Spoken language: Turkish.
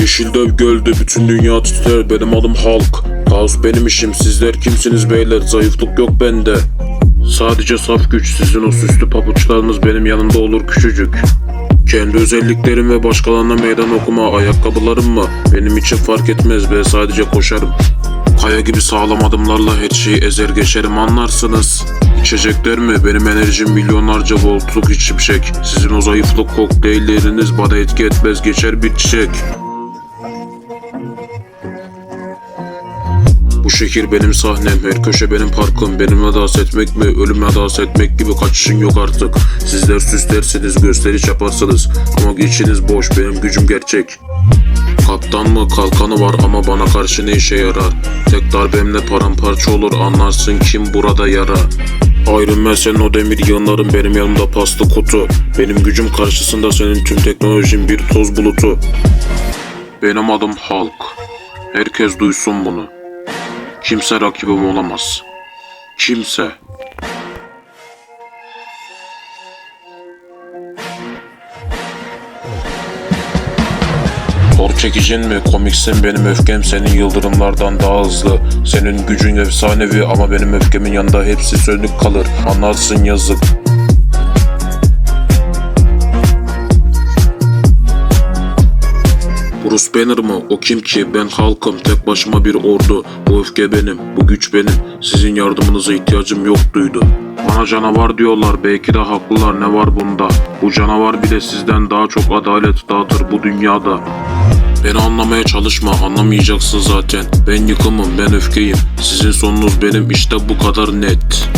Yeşil dev gölde bütün dünya titrer benim adım halk Kaos benim işim sizler kimsiniz beyler? Zayıflık yok bende. Sadece saf güç sizin o süslü papuçlarınız benim yanımda olur küçücük. Kendi özelliklerim ve başkalarına meydan okuma ayakkabılarım mı? Benim için fark etmez be sadece koşarım. Kaya gibi sağlam adımlarla her şeyi ezer geçerim anlarsınız. İçecekler mi? Benim enerjim milyonlarca voltluk içimşek. Sizin o zayıflık kokteylleriniz bana etki etmez geçer bir çiçek. Bu şehir benim sahnem, her köşe benim parkım. Benimle dans etmek mi, ölümle dans etmek gibi kaçışın yok artık. Sizler süslersiniz, gösteriş yaparsınız. Ama içiniz boş, benim gücüm gerçek. Kaptan mı kalkanı var ama bana karşı ne işe yarar? Tek darbemle paramparça olur anlarsın kim burada yara. Iron Man senin o demir yığınların benim yanımda paslı kutu. Benim gücüm karşısında senin tüm teknolojin bir toz bulutu. Benim adım Hulk. Herkes duysun bunu. Kimse rakibim olamaz. Kimse. Tor çekicin mi? Komiksin benim öfkem senin yıldırımlardan daha hızlı. Senin gücün efsanevi ama benim öfkemin yanında hepsi sönük kalır. Anlarsın yazık. Bruce Banner mı? O kim ki? Ben halkım, tek başıma bir ordu. Bu öfke benim, bu güç benim. Sizin yardımınıza ihtiyacım yok duydu. Bana canavar diyorlar, belki de haklılar ne var bunda? Bu canavar bile sizden daha çok adalet dağıtır bu dünyada. Beni anlamaya çalışma, anlamayacaksın zaten. Ben yıkımım, ben öfkeyim. Sizin sonunuz benim işte bu kadar net.